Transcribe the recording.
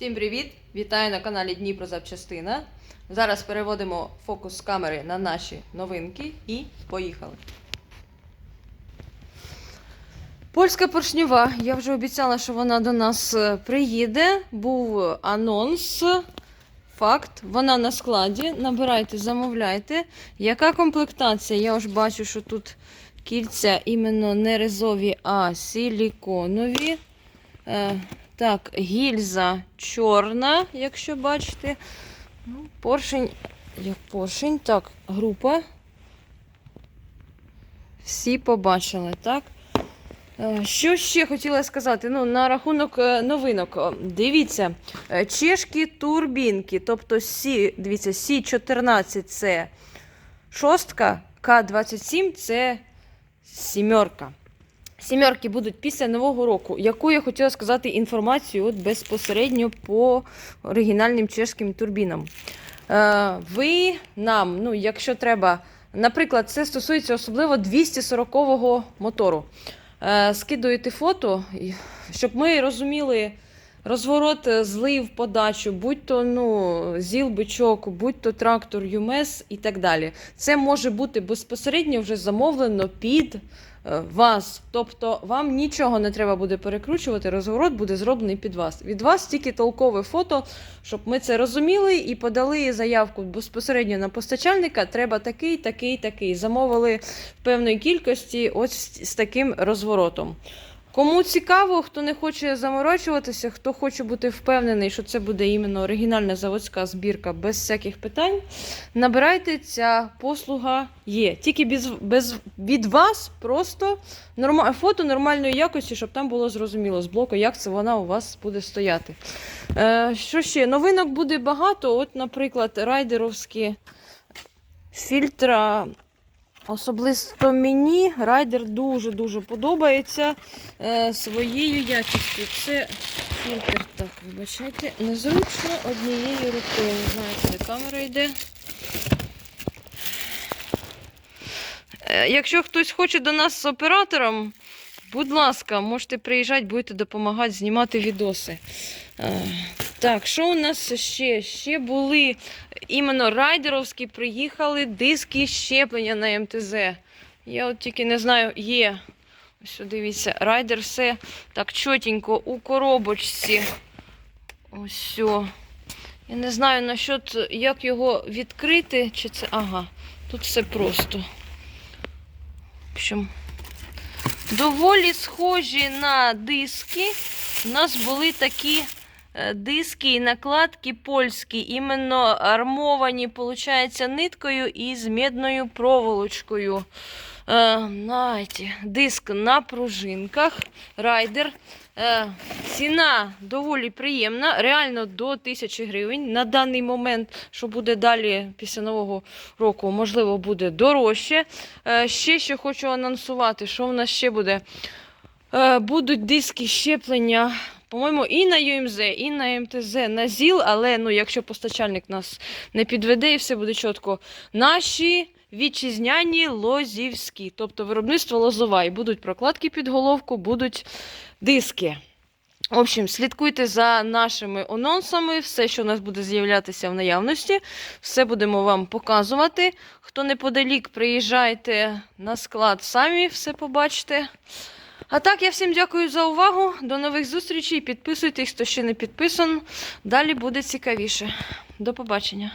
Всім привіт! Вітаю на каналі Дніпро Запчастина. Зараз переводимо фокус камери на наші новинки і поїхали. Польська поршнева. Я вже обіцяла, що вона до нас е, приїде. Був анонс. Факт, вона на складі. Набирайте, замовляйте. Яка комплектація? Я вже бачу, що тут кільця іменно не резові, а силіконові. Так, гільза чорна, якщо бачите. Ну, поршень, як поршень. Так, група. Всі побачили, так? Е, Що ще хотіла сказати? Ну, на рахунок е, новинок. Дивіться, е, чешки турбінки, тобто Сі, дивіться, Сі-14 це шостка, К-27 це сімерка. Сімерки будуть після Нового року. Яку я хотіла сказати інформацію от безпосередньо по оригінальним чешським турбінам. Е, ви нам, ну, якщо треба, наприклад, це стосується особливо 240-го мотору. Е, скидуєте фото, щоб ми розуміли розворот, е, злив, подачу, будь то ну, зіл бичок, будь то трактор ЮМЕС і так далі. Це може бути безпосередньо вже замовлено під е, вас. Тобто вам нічого не треба буде перекручувати, розворот буде зроблений під вас. Від вас тільки толкове фото, щоб ми це розуміли і подали заявку безпосередньо на постачальника. Треба такий, такий, такий. Замовили в певної кількості ось з таким розворотом. Кому цікаво, хто не хоче заморочуватися, хто хоче бути впевнений, що це буде іменно оригінальна заводська збірка без всяких питань, набирайте, ця послуга є. Тільки без, без, від вас просто норма, фото нормальної якості, щоб там було зрозуміло з блоку, як це вона у вас буде стояти. Е, що ще? Новинок буде багато. От, наприклад, райдеровські фільтра. Особисто мені райдер дуже-дуже подобається е, своєю якістю. Це фільтр, так, вибачайте, незручно однією рукою. Куди камера йде. Е, якщо хтось хоче до нас з оператором, будь ласка, можете приїжджати, будете допомагати знімати відоси. Е, так, що у нас ще? Ще були іменно райдеровські приїхали диски щеплення на МТЗ. Я от тільки не знаю, є. Ось дивіться, райдер все так чотенько у коробочці. Ось. Я не знаю насчет, як його відкрити, чи це. Ага, тут все просто. В общем, доволі схожі на диски. У нас були такі диски і накладки польські, іменно армовані, получається, ниткою і з медною проволочкою. Е, знаєте, диск на пружинках, райдер. Е, ціна доволі приємна, реально до 1000 гривень. На даний момент, що буде далі після нового року, можливо, буде дорожче. Е, ще що хочу анонсувати, що в нас ще буде. Е, будуть диски щеплення, по-моєму, і на UMZ, і на МТЗ, на ЗІЛ, але ну, якщо постачальник нас не підведе і все буде чітко. Наші вітчизняні лозівські, тобто виробництво лозова. І будуть прокладки під головку, будуть диски. В общем, слідкуйте за нашими анонсами, все, що у нас буде з'являтися в наявності, все будемо вам показувати. Хто неподалік, приїжджайте на склад, самі все побачите. А так, я всім дякую за увагу. До нових зустрічей. Підписуйтесь, хто ще не підписан. Далі буде цікавіше. До побачення.